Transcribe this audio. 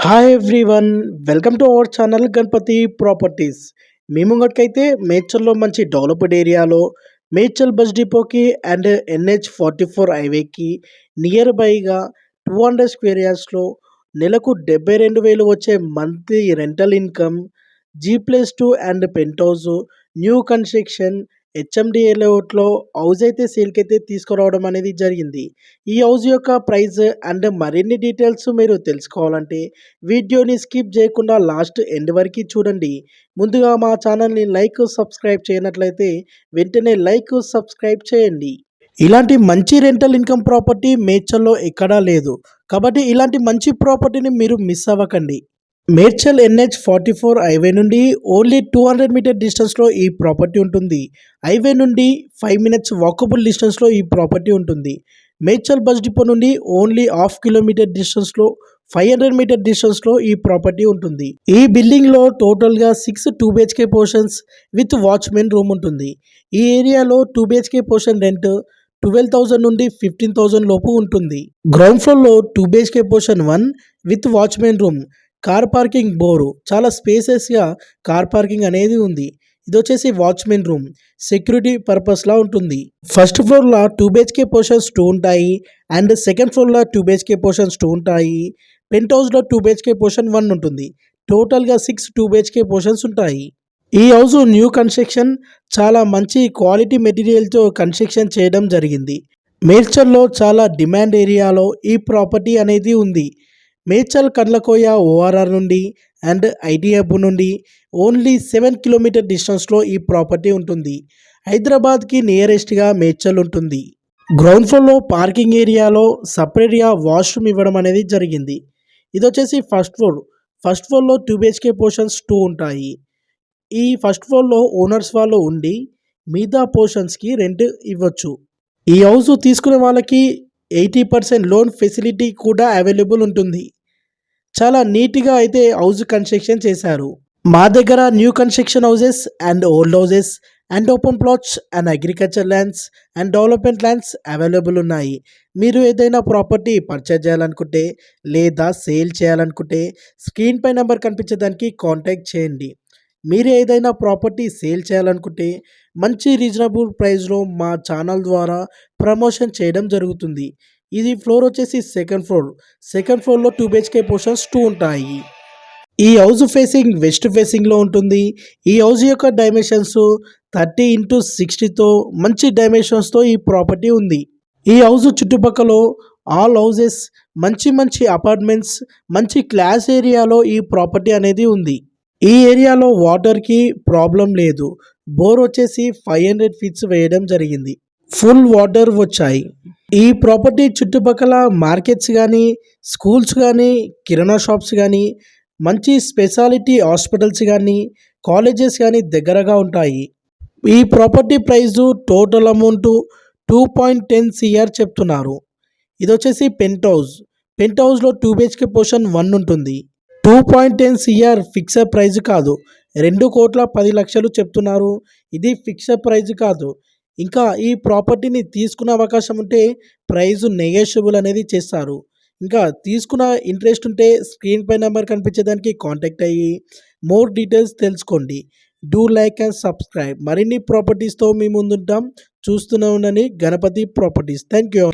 Hi everyone welcome to our channel Ganapati properties మీ ముంగటికైతే మేడ్చల్లో మంచి డెవలప్డ్ ఏరియాలో మేడ్చల్ బస్ డిపోకి అండ్ ఎన్హెచ్ ఫార్టీ ఫోర్ హైవేకి నియర్ బైగా టూ హండ్రెడ్ స్క్వేర్ యార్డ్స్లో నెలకు డెబ్బై రెండు వేలు వచ్చే monthly rental income G plus two and penthouse new construction HMDA లేఅవుట్లో హౌస్ అయితే సేల్కి అయితే తీసుకురావడం అనేది జరిగింది. ఈ హౌస్ యొక్క ప్రైస్ అండ్ మరిన్ని డీటెయిల్స్ మీరు తెలుసుకోవాలంటే వీడియోని స్కిప్ చేయకుండా లాస్ట్ ఎండ్ వరకు చూడండి. ముందుగా మా ఛానల్ని లైక్ సబ్స్క్రైబ్ చేయనట్లయితే వెంటనే లైక్ సబ్స్క్రైబ్ చేయండి. ఇలాంటి మంచి రెంటల్ ఇన్కమ్ ప్రాపర్టీ మేచల్లో ఎక్కడా లేదు. కాబట్టి ఇలాంటి మంచి ప్రాపర్టీని మీరు మిస్ అవ్వకండి. Medchal NH forty four highway నుండి ఓన్లీ టూ హండ్రెడ్ మీటర్ డిస్టెన్స్లో ఈ ప్రాపర్టీ ఉంటుంది. హైవే నుండి ఫైవ్ మినిట్స్ వాకబుల్ డిస్టెన్స్లో ఈ ప్రాపర్టీ ఉంటుంది. మేడ్చల్ బస్ డిపో నుండి ఓన్లీ హాఫ్ కిలోమీటర్ డిస్టెన్స్లో ఫైవ్ హండ్రెడ్ మీటర్ డిస్టెన్స్లో ఈ ప్రాపర్టీ ఉంటుంది. ఈ బిల్డింగ్లో టోటల్గా six two BHK portions with watchman room ఉంటుంది. ఈ ఏరియాలో two BHK portion rent twelve thousand నుండి ఫిఫ్టీన్ థౌజండ్ లోపు ఉంటుంది. గ్రౌండ్ ఫ్లోర్లో two BHK portion one with watchman room car parking bore. చాలా స్పేసెస్గా కార్ పార్కింగ్ అనేది ఉంది. ఇది వచ్చేసి వాచ్మెన్ రూమ్. సెక్యూరిటీ పర్పస్లా ఉంటుంది. ఫస్ట్ ఫ్లోర్లో టూ బిహెచ్కే పోర్షన్స్ టూ ఉంటాయి. అండ్ సెకండ్ ఫ్లోర్లో టూ బిహెచ్కే పోర్షన్స్ టూ ఉంటాయి. పెంట్ హౌస్లో టూ బిహెచ్కే పోర్షన్ వన్ ఉంటుంది. టోటల్గా సిక్స్ టూ బిహెచ్కే పోర్షన్స్ ఉంటాయి. ఈ హౌస్ న్యూ కన్స్ట్రక్షన్ చాలా మంచి క్వాలిటీ మెటీరియల్తో కన్స్ట్రక్షన్ చేయడం జరిగింది. మేల్చల్లో చాలా డిమాండ్ ఏరియాలో ఈ ప్రాపర్టీ అనేది ఉంది. మేడ్చల్ కండ్లకోయ ఓఆర్ఆర్ నుండి అండ్ ఐటీ హబ్ నుండి ఓన్లీ సెవెన్ కిలోమీటర్ డిస్టెన్స్లో ఈ ప్రాపర్టీ ఉంటుంది. హైదరాబాద్కి నియరెస్ట్గా మేడ్చల్ ఉంటుంది. గ్రౌండ్ ఫ్లోర్లో పార్కింగ్ ఏరియాలో సపరేట్గా వాష్రూమ్ ఇవ్వడం అనేది జరిగింది. ఇది వచ్చేసి ఫస్ట్ ఫ్లోర్. ఫస్ట్ ఫ్లోర్లో టూ బిహెచ్కే పోర్షన్స్ టూ ఉంటాయి. ఈ ఫస్ట్ ఫ్లోర్లో ఓనర్స్ వాళ్ళు ఉండి మిగతా పోర్షన్స్కి రెంట్ ఇవ్వచ్చు. ఈ హౌస్ తీసుకునే వాళ్ళకి ఎయిటీ పర్సెంట్ లోన్ ఫెసిలిటీ కూడా అవైలబుల్ ఉంటుంది. చాలా నీట్గా అయితే హౌస్ కన్స్ట్రక్షన్ చేశారు. మా దగ్గర new construction houses and old houses and open plots and agriculture lands and development lands available ఉన్నాయి. మీరు ఏదైనా ప్రాపర్టీ పర్చేజ్ చేయాలనుకుంటే లేదా సేల్ చేయాలనుకుంటే స్క్రీన్ పై నెంబర్ కనిపించేదానికి కాంటాక్ట్ చేయండి. మీరు ఏదైనా ప్రాపర్టీ సేల్ చేయాలనుకుంటే మంచి రీజనబుల్ ప్రైస్లో మా ఛానల్ ద్వారా ప్రమోషన్ చేయడం జరుగుతుంది. ఇది ఫ్లోర్ వచ్చేసి సెకండ్ ఫ్లోర్. సెకండ్ ఫ్లోర్లో టూ బిహెచ్కే పోర్షన్స్ టూ ఉంటాయి. ఈ హౌస్ ఫేసింగ్ వెస్ట్ ఫేసింగ్లో ఉంటుంది. ఈ హౌస్ యొక్క డైమెన్షన్స్ థర్టీ ఇంటూ సిక్స్టీతో మంచి డైమెన్షన్స్తో ఈ ప్రాపర్టీ ఉంది. ఈ హౌస్ చుట్టుపక్కల ఆల్ హౌజెస్ మంచి మంచి అపార్ట్మెంట్స్ మంచి క్లాస్ ఏరియాలో ఈ ప్రాపర్టీ అనేది ఉంది. ఈ ఏరియాలో వాటర్కి ప్రాబ్లం లేదు. బోర్ వచ్చేసి ఫైవ్ హండ్రెడ్ ఫీట్స్ వేయడం జరిగింది. ఫుల్ వాటర్ వచ్చాయి. ఈ ప్రాపర్టీ చుట్టుపక్కల మార్కెట్స్ కానీ స్కూల్స్ కానీ కిరాణా షాప్స్ కానీ మంచి స్పెషాలిటీ హాస్పిటల్స్ కానీ కాలేజెస్ కానీ దగ్గరగా ఉంటాయి. ఈ property price total amount two point ten CR చెప్తున్నారు. ఇది వచ్చేసి పెంట్ హౌస్. పెంట్ హౌస్లో టూ బిహెచ్కే పోర్షన్ వన్ ఉంటుంది. Two point ten CR fixed price కాదు. రెండు కోట్ల పది లక్షలు చెప్తున్నారు. ఇది ఫిక్సర్ ప్రైజ్ కాదు. ఇంకా ఈ ప్రాపర్టీని తీసుకునే అవకాశం ఉంటే ప్రైజ్ నెగోషియబుల్ అనేది చేస్తారు. ఇంకా తీసుకున్న ఇంట్రెస్ట్ ఉంటే స్క్రీన్ పై నెంబర్ కనిపించేదానికి కాంటాక్ట్ అయ్యి మోర్ డీటెయిల్స్ తెలుసుకోండి. డూ లైక్ అండ్ సబ్స్క్రైబ్ మరిన్ని ప్రాపర్టీస్తో మీ ముందుంటాం. చూస్తూనే ఉండని గణపతి ప్రాపర్టీస్. Thank you